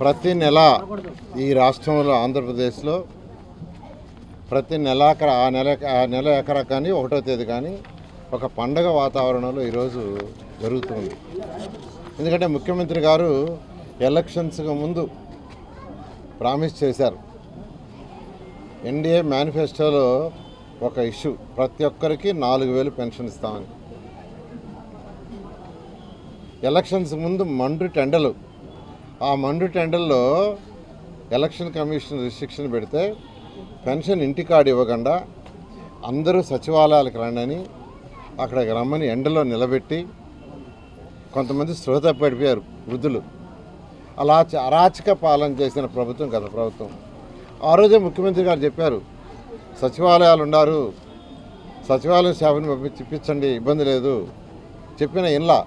ప్రతి నెల ఈ రాష్ట్రంలో ఆంధ్రప్రదేశ్లో ప్రతి నెల ఆ నెల ఆ నెల ఎకరా కానీ ఒకటో తేదీ కానీ ఒక పండగ వాతావరణంలో ఈరోజు జరుగుతుంది. ఎందుకంటే ముఖ్యమంత్రి గారు ఎలక్షన్స్కి ముందు ప్రామిస్ చేశారు. ఎన్డీఏ మేనిఫెస్టోలో ఒక ఇష్యూ ప్రతి ఒక్కరికి నాలుగు వేలు పెన్షన్ ఇస్తామని. ఎలక్షన్స్ ముందు మండు టెండలు ఆ మండు టెండల్లో ఎలక్షన్ కమిషన్ రిస్ట్రిక్షన్ పెడితే పెన్షన్ ఇంటికాడు ఇవ్వకుండా అందరూ సచివాలయాలకు రండి అక్కడికి రమ్మని ఎండలో నిలబెట్టి కొంతమంది శ్రోత పడిపోయారు వృద్ధులు. అలా అరాచక పాలన చేసిన ప్రభుత్వం గత ప్రభుత్వం. ఆ రోజే ముఖ్యమంత్రి గారు చెప్పారు సచివాలయాలు ఉన్నారు సచివాలయం సేవను పంపించండి ఇబ్బంది లేదు చెప్పిన ఇన్లా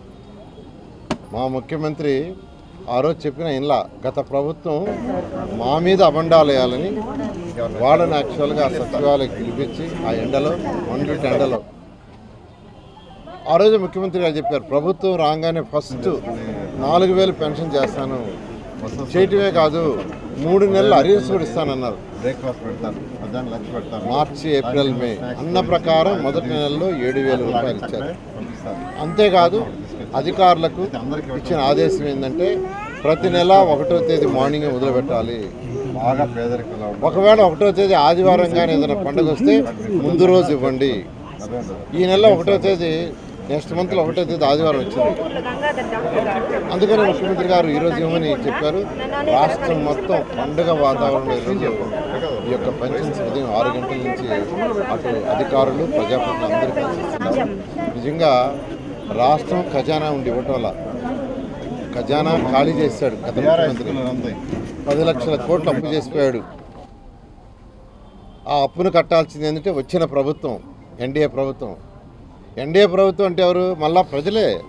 మా ముఖ్యమంత్రి ఆ రోజు చెప్పిన ఇన్లా గత ప్రభుత్వం మా మీద అబండాలు వేయాలని వాళ్ళని యాక్చువల్గా సచివాలయం పిలిపించి ఆ ఎండలో మండు ఎండలో. ఆ రోజు ముఖ్యమంత్రి గారు చెప్పారు ప్రభుత్వం రాగానే ఫస్ట్ నాలుగు వేలు పెన్షన్ చేస్తాను. చేయటమే కాదు మూడు నెలలు అరియర్స్ కూడా ఇస్తానన్నారు. బ్రేక్ఫాస్ట్ పెడతారు మార్చి ఏప్రిల్ మే. అన్న ప్రకారం మొదటి నెలలో ఏడు వేల రూపాయలు ఇచ్చారు. అంతేకాదు అధికారులకు ఇచ్చిన ఆదేశం ఏంటంటే ప్రతి నెల ఒకటో తేదీ మార్నింగ్ మొదలుపెట్టాలి బాగా పేదరికంలో ఉంటారు ఒకవేళ ఒకటో తేదీ ఆదివారం కానీ ఏదైనా పండుగ వస్తే ముందు రోజు ఇవ్వండి. ఈ నెల ఒకటో తేదీ నెక్స్ట్ మంత్లో ఒకటో తేదీ ఆదివారం వచ్చింది. అందుకని ముఖ్యమంత్రి గారు ఈరోజు ఏమని చెప్పారు? రాష్ట్రం మొత్తం పండుగ వాతావరణం ఈరోజు ఈ యొక్క పెన్షన్స్ ఉదయం ఆరు గంటల నుంచి అటు అధికారులు ప్రజాప్రతినిధులు అందరూ. నిజంగా రాష్ట్రం ఖజానా ఉండి ఇవ్వటం వల్ల ఖజానా ఖాళీ చేశాడు గత ముఖ్యమంత్రి. పది లక్షల కోట్లు అప్పు చేసిపోయాడు. ఆ అప్పును కట్టాల్సింది ఏంటంటే వచ్చిన ప్రభుత్వం ఎన్డీఏ ప్రభుత్వం. ఎన్డీఏ ప్రభుత్వం అంటే ఎవరు? మళ్ళా ప్రజలే.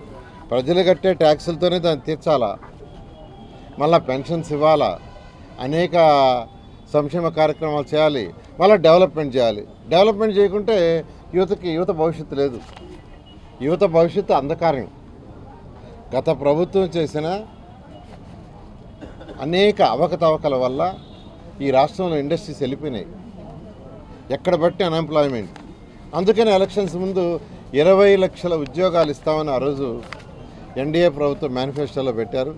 ప్రజలు కట్టే ట్యాక్సులతోనే దాన్ని తీర్చాలా? మళ్ళా పెన్షన్స్ ఇవ్వాలా? అనేక సంక్షేమ కార్యక్రమాలు చేయాలి. మళ్ళీ డెవలప్మెంట్ చేయాలి. డెవలప్మెంట్ చేయకుంటే యువతకి యువత భవిష్యత్తు లేదు. యువత భవిష్యత్తు అంధకారం. గత ప్రభుత్వం చేసిన అనేక అవకతవకల వల్ల ఈ రాష్ట్రంలో ఇండస్ట్రీస్ వెళ్ళిపోయినాయి. ఎక్కడ బట్టి అన్ఎంప్లాయ్మెంట్ అందుకని ఎలక్షన్స్ ముందు ఇరవై లక్షల ఉద్యోగాలు ఇస్తామని ఆ రోజు ఎన్డీఏ ప్రభుత్వం మేనిఫెస్టోలో పెట్టారు.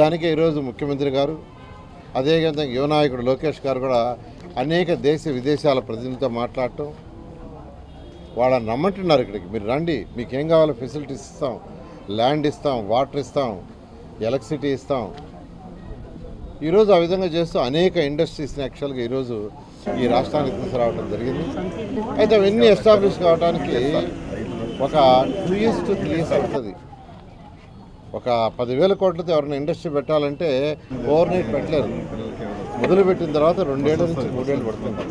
దానికి ఈరోజు ముఖ్యమంత్రి గారు అదేవిధంగా యువనాయకుడు లోకేష్ గారు కూడా అనేక దేశ విదేశాల ప్రతినిధులతో మాట్లాడటం వాళ్ళని రమ్మంటున్నారు ఇక్కడికి. మీరు రండి. మీకు ఏం కావాలో ఫెసిలిటీస్ ఇస్తాం. ల్యాండ్ ఇస్తాం వాటర్ ఇస్తాం ఎలక్ట్రిసిటీ ఇస్తాం. ఈరోజు ఆ విధంగా చేస్తూ అనేక ఇండస్ట్రీస్ని యాక్చువల్గా ఈరోజు ఈ రాష్ట్రానికి తీసుకురావడం జరిగింది. అయితే అవన్నీ ఎస్టాబ్లిష్ కావడానికి ఒక two years to three years అవుతుంది ఒక పదివేల కోట్లతో ఎవరైనా ఇండస్ట్రీ పెట్టాలంటే ఓవర్ నైట్ పెట్టలేరు. మొదలుపెట్టిన తర్వాత రెండేళ్ళ నుంచి మూడేళ్ళు పడుతుంది.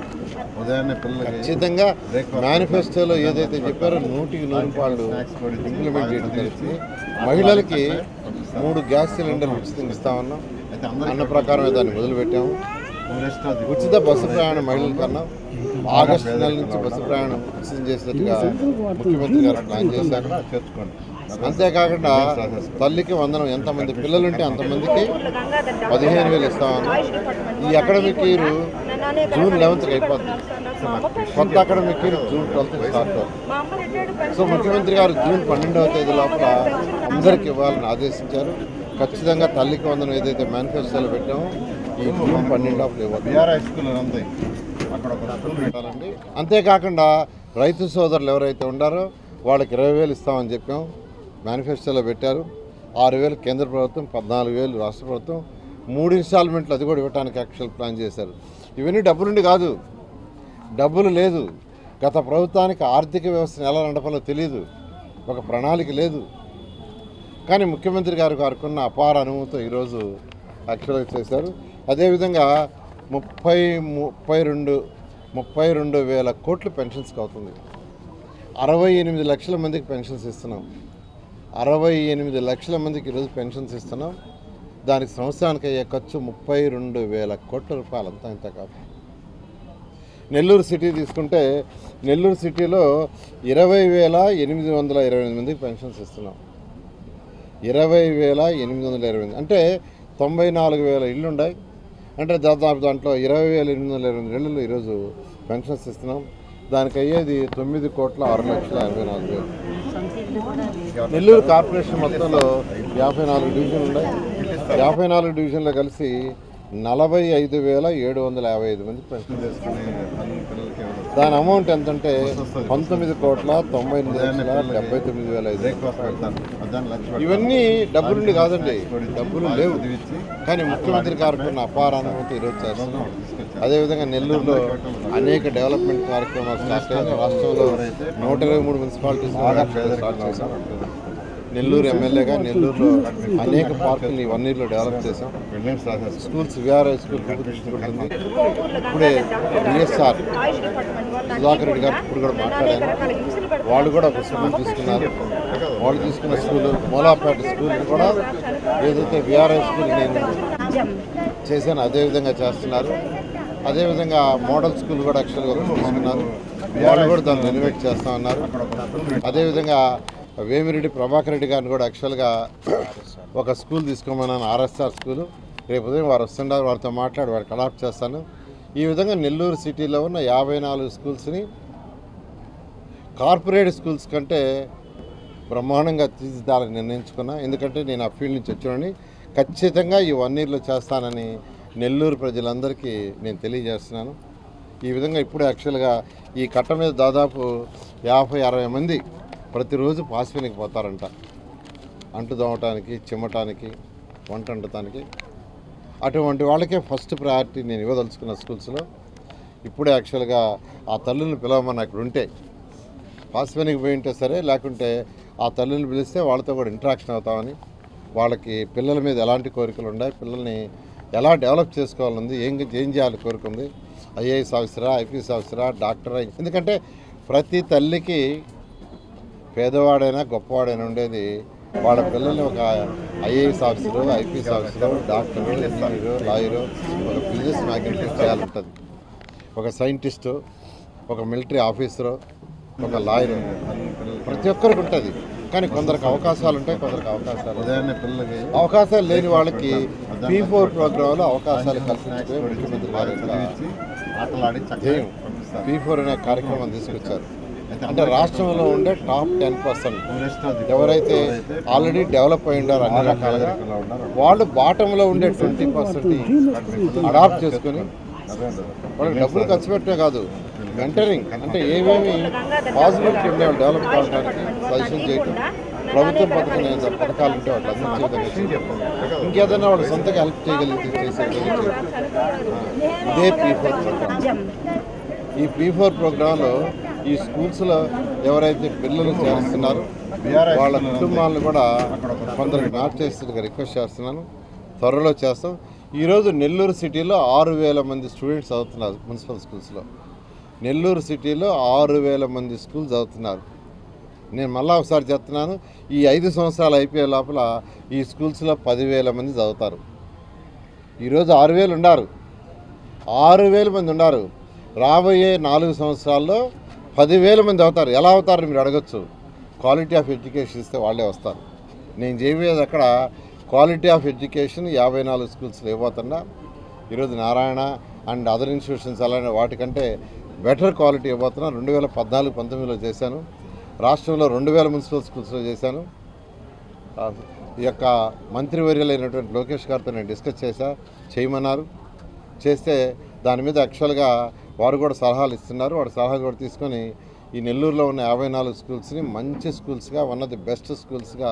ఖచ్చితంగా మేనిఫెస్టోలో ఏదైతే చెప్పారో నూటికి నూరు పాళ్ళు ఇంప్లిమెంట్ చేయడం జరిగింది. మహిళలకి మూడు గ్యాస్ సిలిండర్లు ఉచితంగా ఇస్తామన్నాం. అన్న ప్రకారమే దాన్ని మొదలుపెట్టాము. ఉచిత బస్సు ప్రయాణం మహిళలకు అన్నాం ఆగస్టు నెల నుంచి బస్సు ప్రయాణం ఉచితం చేసినట్టుగా ముఖ్యమంత్రి గారు ప్లాన్ చేశారు. చేర్చుకోండి. అంతేకాకుండా తల్లికి వందనం ఎంతమంది పిల్లలుంటే అంతమందికి పదిహేను వేలు ఇస్తామన్నాం. ఈ అకాడమిక్ ఇయర్ జూన్ లెవెన్త్కి అయిపోద్ది. కొత్త academic year June twelfth start so ముఖ్యమంత్రి గారు జూన్ పన్నెండవ తేదీ లోపల అందరికి ఇవ్వాలని ఆదేశించారు. ఖచ్చితంగా తల్లికి వందనం ఏదైతే మేనిఫెస్టోలో పెట్టామో ఈ జూన్ పన్నెండు లోపల ఇవ్వాలి పెట్టాలండి. అంతేకాకుండా రైతు సోదరులు ఎవరైతే ఉండారో వాళ్ళకి ఇరవై వేలు ఇస్తామని చెప్పాం. మేనిఫెస్టోలో పెట్టారు. ఆరు వేలు కేంద్ర ప్రభుత్వం పద్నాలుగు వేలు రాష్ట్ర ప్రభుత్వం. మూడు ఇన్స్టాల్మెంట్లు అది కూడా ఇవ్వడానికి యాక్చువల్ ప్లాన్ చేశారు. ఇవన్నీ డబ్బులుండి కాదు. డబ్బులు లేదు. గత ప్రభుత్వానికి ఆర్థిక వ్యవస్థను ఎలా నడపాలో తెలియదు ఒక ప్రణాళిక లేదు. కానీ ముఖ్యమంత్రి గారు గారికి అపార అనుభవంతో ఈరోజు యాక్చువల్గా చేశారు. అదేవిధంగా ముప్పై ముప్పై రెండు ముప్పై రెండు వేల కోట్లు పెన్షన్స్కి అవుతుంది. అరవై ఎనిమిది లక్షల మందికి పెన్షన్స్ ఇస్తున్నాం. అరవై ఎనిమిది లక్షల మందికి ఈరోజు పెన్షన్స్ ఇస్తున్నాం. దానికి సంవత్సరానికి అయ్యే ఖర్చు ముప్పై రెండు వేల కోట్ల రూపాయలు అంతా ఇంత కాదు. నెల్లూరు సిటీ తీసుకుంటే నెల్లూరు సిటీలో ఇరవై వేల ఎనిమిది వందల ఇరవై ఎనిమిది మందికి పెన్షన్స్ ఇస్తున్నాం. ఇరవై వేల ఎనిమిది వందల ఇరవై ఎనిమిది అంటే తొంభై నాలుగు వేల ఇళ్ళు ఉన్నాయి అంటే దాదాపు దాంట్లో ఇరవై వేల ఎనిమిది వందల ఇరవై ఇళ్ళు ఈరోజు పెన్షన్స్ ఇస్తున్నాం. దానికి అయ్యేది తొమ్మిది కోట్ల ఆరు లక్షల ఎనభై నాలుగు వేలు. నెల్లూరు కార్పొరేషన్ మొత్తంలో యాభై నాలుగు డివిజన్లు ఉన్నాయి. యాభై నాలుగు డివిజన్లు కలిసి నలభై ఐదు వేల ఏడు వందల యాభై ఐదు మంది పెన్షన్ చేసుకునే దాని అమౌంట్ ఎంతంటే పంతొమ్మిది కోట్ల తొంభై ఎనిమిది లక్షల డెబ్బై తొమ్మిది వేల ఐదు ఇవన్నీ డబ్బులుండి కాదండి డబ్బులు లేవు. కానీ ముఖ్యమంత్రి కార్యక్రమం అపార అనుమతి ఈరోజు చేస్తున్నాం. అదేవిధంగా నెల్లూరులో అనేక డెవలప్మెంట్ కార్యక్రమాలు స్టార్ట్ రాష్ట్రంలో నూట ఇరవై మూడు మున్సిపాలిటీస్ స్టార్ట్ చేశాం నెల్లూరు ఎమ్మెల్యేగా నెల్లూరులో అనేక పార్కులు వన్ ఇయర్లో డెవలప్ చేశాం స్కూల్స్ విఆర్ఐ స్కూల్ ఉంటుంది ఇప్పుడే డిఎస్ఆర్ సుధాకర్ రెడ్డి గారు ఇప్పుడు కూడా మాట్లాడారు. వాళ్ళు కూడా ఒక స్కూల్ తీసుకున్నారు. వాళ్ళు తీసుకున్న స్కూల్ మూలాపేట స్కూల్ కూడా ఏదైతే విఆర్ఐ స్కూల్ నేను చేశాను అదేవిధంగా చేస్తున్నారు. అదేవిధంగా మోడల్ స్కూల్ కూడా యాక్చువల్గా తీసుకున్నారు. వాళ్ళు కూడా దాన్ని రెనోవేట్ చేస్తా ఉన్నారు. అదేవిధంగా వేమిరెడ్డి ప్రభాకర్ రెడ్డి గారిని కూడా యాక్చువల్గా ఒక స్కూల్ తీసుకోమన్నాను ఆర్ఎస్ఆర్ స్కూల్. రేపు ఉదయం వారు వస్తుండారు వారితో మాట్లాడి వారికి అడాప్ట్ చేస్తాను. ఈ విధంగా నెల్లూరు సిటీలో ఉన్న యాభై నాలుగు స్కూల్స్ని కార్పొరేట్ స్కూల్స్ కంటే బ్రహ్మాండంగా తీర్చిదాలని నిర్ణయించుకున్నా. ఎందుకంటే నేను ఆ ఫీల్డ్ నుంచి వచ్చానని ఖచ్చితంగా ఈ వన్ ఇయర్లో చేస్తానని నెల్లూరు ప్రజలందరికీ నేను తెలియజేస్తున్నాను. ఈ విధంగా ఇప్పుడు యాక్చువల్గా ఈ కట్ట మీద దాదాపు యాభై అరవై మంది ప్రతిరోజు పాసిపోయినకి పోతారంట. అంటు దోమటానికి చిమ్మటానికి వంట వండటానికి. అటువంటి వాళ్ళకే ఫస్ట్ ప్రయారిటీ నేను ఇవ్వదలుచుకున్న స్కూల్స్లో. ఇప్పుడే యాక్చువల్గా ఆ తల్లిని పిలవమని అక్కడ ఉంటే పాసిపోయినకి పోయి ఉంటే సరే లేకుంటే ఆ తల్లిని పిలిస్తే వాళ్ళతో కూడా ఇంటరాక్షన్ అవుతామని వాళ్ళకి పిల్లల మీద ఎలాంటి కోరికలు ఉన్నాయి పిల్లల్ని ఎలా డెవలప్ చేసుకోవాలని ఏం ఏం చేయాలి కోరిక ఉంది ఐఏఎస్ ఆఫీసరా ఐపీఎస్ ఆఫీసరా డాక్టరా ఎందుకంటే ప్రతి తల్లికి పేదవాడైనా గొప్పవాడైనా ఉండేది. వాళ్ళ పిల్లల్ని ఒక IAS officer IPS officer doctor engineer lawyer ఒక బిజినెస్ మ్యాగ్నెట్ చేయాలంటుంది. ఒక సైంటిస్టు ఒక మిలిటరీ ఆఫీసరు ఒక లాయరు ప్రతి ఒక్కరికి ఉంటుంది. కానీ కొందరికి అవకాశాలు ఉంటాయి కొందరికి అవకాశాలు. ఉదయాన్నే పిల్లలకి అవకాశాలు లేని వాళ్ళకి పీ ఫోర్ ప్రోగ్రాంలో అవకాశాలు కల్పించే ముఖ్యమంత్రి గారి ఆటలాడి పీ ఫోర్ అనే కార్యక్రమం తీసుకొచ్చారు. అంటే రాష్ట్రంలో ఉండే టాప్ టెన్ పర్సెంట్ ఎవరైతే ఆల్రెడీ డెవలప్ అయి ఉండారో అన్ని రకాలుగా వాళ్ళు బాటంలో ఉండే ట్వంటీ పర్సెంట్ అడాప్ట్ చేసుకొని. వాళ్ళకి డబ్బులు ఖర్చు పెట్టే కాదు మెంటరింగ్ అంటే ఏమేమి పాసిబిలిటీ ఉండే డెవలప్ కావడానికి సజెషన్ చేయటం ప్రభుత్వం పథకం ఏదైనా పథకాలు ఉంటే వాళ్ళు అందించే. ఇంకేదైనా వాళ్ళు సొంతగా హెల్ప్ చేయగలిగితే చేసే విధంగా చేయటం. ఇదే పీ ఫోర్ ప్రోగ్రామ్ ఈ పీ ఫోర్ ప్రోగ్రాంలో ఈ స్కూల్స్లో ఎవరైతే పిల్లలు చేస్తున్నారో వాళ్ళ కుటుంబాలను కూడా కొందరికి మార్చేస్తుగా రిక్వెస్ట్ చేస్తున్నాను. త్వరలో చేస్తాం. ఈరోజు నెల్లూరు సిటీలో ఆరు వేల మంది స్టూడెంట్స్ చదువుతున్నారు మున్సిపల్ స్కూల్స్లో. నెల్లూరు సిటీలో ఆరు వేల మంది స్కూల్ చదువుతున్నారు. నేను మళ్ళా ఒకసారి చెప్తున్నాను ఈ ఐదు సంవత్సరాలు అయిపోయే లోపల ఈ స్కూల్స్లో పదివేల మంది చదువుతారు. ఈరోజు ఆరు వేలు ఉన్నారు. ఆరు వేల మంది ఉన్నారు. రాబోయే నాలుగు సంవత్సరాల్లో పదివేల మంది అవుతారు. ఎలా అవుతారు మీరు అడగచ్చు. క్వాలిటీ ఆఫ్ ఎడ్యుకేషన్ ఇస్తే వాళ్ళే వస్తారు. నేను చేయబోయేది అక్కడ క్వాలిటీ ఆఫ్ ఎడ్యుకేషన్ యాభై నాలుగు స్కూల్స్లో ఇవ్వబోతున్నా ఈరోజు నారాయణ అండ్ అదర్ ఇన్స్టిట్యూషన్స్ అలానే వాటికంటే బెటర్ క్వాలిటీ ఇవ్వబోతున్నా. రెండు వేల పద్నాలుగు పంతొమ్మిదిలో చేశాను. రాష్ట్రంలో రెండు వేల మున్సిపల్ స్కూల్స్లో చేశాను. ఈ యొక్క మంత్రివర్యులైనటువంటి లోకేష్ గారితో నేను డిస్కస్ చేశా చేయమన్నారు. చేస్తే దాని మీద యాక్చువల్గా వారు కూడా సలహాలు ఇస్తున్నారు. వాడు సలహాలు కూడా తీసుకొని ఈ నెల్లూరులో ఉన్న యాభై నాలుగు స్కూల్స్ని మంచి స్కూల్స్గా వన్ ఆఫ్ ది బెస్ట్ స్కూల్స్గా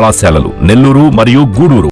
కళాశాలలు నెల్లూరు మరియు గూడూరు.